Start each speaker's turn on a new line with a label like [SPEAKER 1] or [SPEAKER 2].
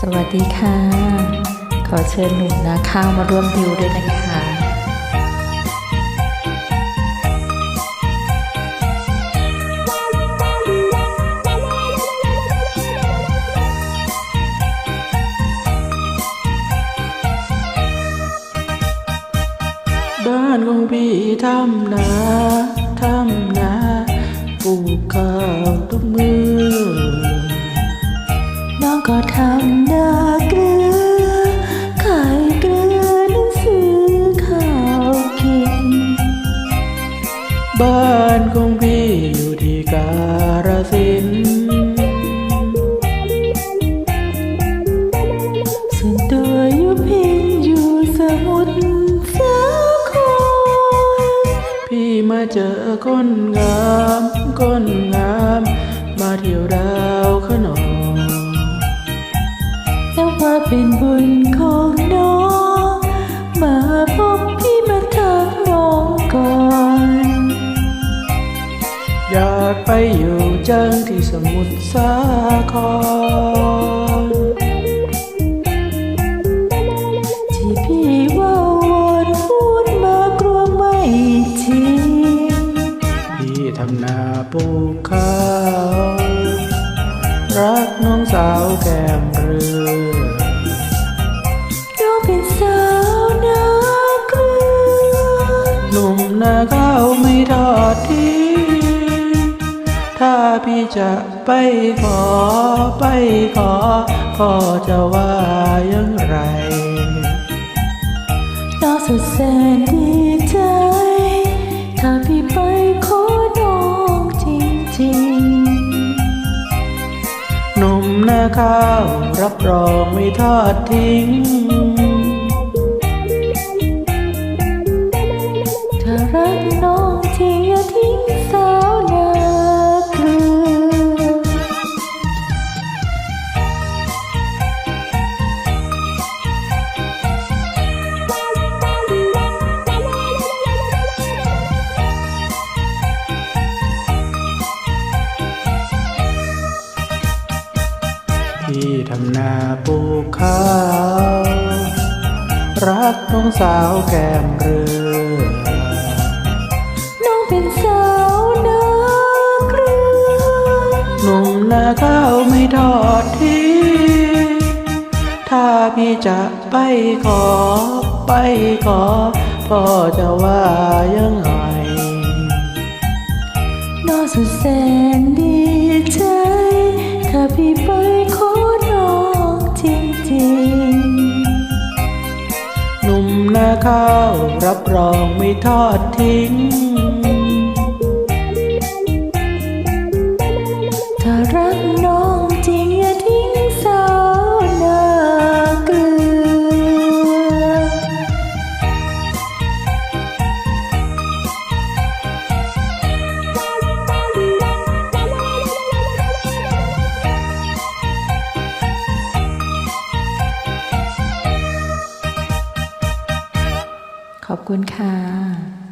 [SPEAKER 1] สวัสดีค่ะ ขอเชิญหนุ่มนาข้าวมาร่วมดิวด้วยนะคะ
[SPEAKER 2] บ้านของพี่ทำนาทำนาปลูกข้าวทุกมือ
[SPEAKER 1] น้องก็ทำนาเกลือ ขายเกลือนั้นซื้อข้าวกิน
[SPEAKER 2] บ้านของพี่อยู่ที่การสิน
[SPEAKER 1] ส่วนตัวอยู่พิงอยู่สมุทรสาคร
[SPEAKER 2] พี่มาเจอคนงาม คนงาม มาเที่ยวดาวขนอง
[SPEAKER 1] ว่าเป็นบุญของน้อง มาพบพี่มาทักน้องก่อน
[SPEAKER 2] อยากไปอยู่จังที่สมุทรสาคร
[SPEAKER 1] ที่พี่ว่าวอนพูดมากลัวไม่จริง
[SPEAKER 2] พี่ทำนาปลูกข้าว สาวแก้มเรือ
[SPEAKER 1] น้องเป็นสาวนาเกลือ
[SPEAKER 2] หนุ่มนาข้าวไม่ทอดทิ้งถ้าพี่จะไปขอไปขอพ่อจะว่าอยังไร
[SPEAKER 1] น้องสุดแสนดี ข้า
[SPEAKER 2] วรับรองไม่ทอดทิ้ง
[SPEAKER 1] ทำ
[SPEAKER 2] นาปลูกข้าวรักน้องสาวแก้มเรือ
[SPEAKER 1] น้องเป็นสาวนาเกลือ
[SPEAKER 2] หนุ่มนาข้าวไม่ทอดทิ้งถ้าพี่จะไปขอ ไปขอ พ่อจะว่ายังไง
[SPEAKER 1] น้องสุดแสนดีใจ ถ้าพี่ ข้า
[SPEAKER 2] วรับรองไม่ทอดทิ้ง
[SPEAKER 1] ขอบคุณค่ะ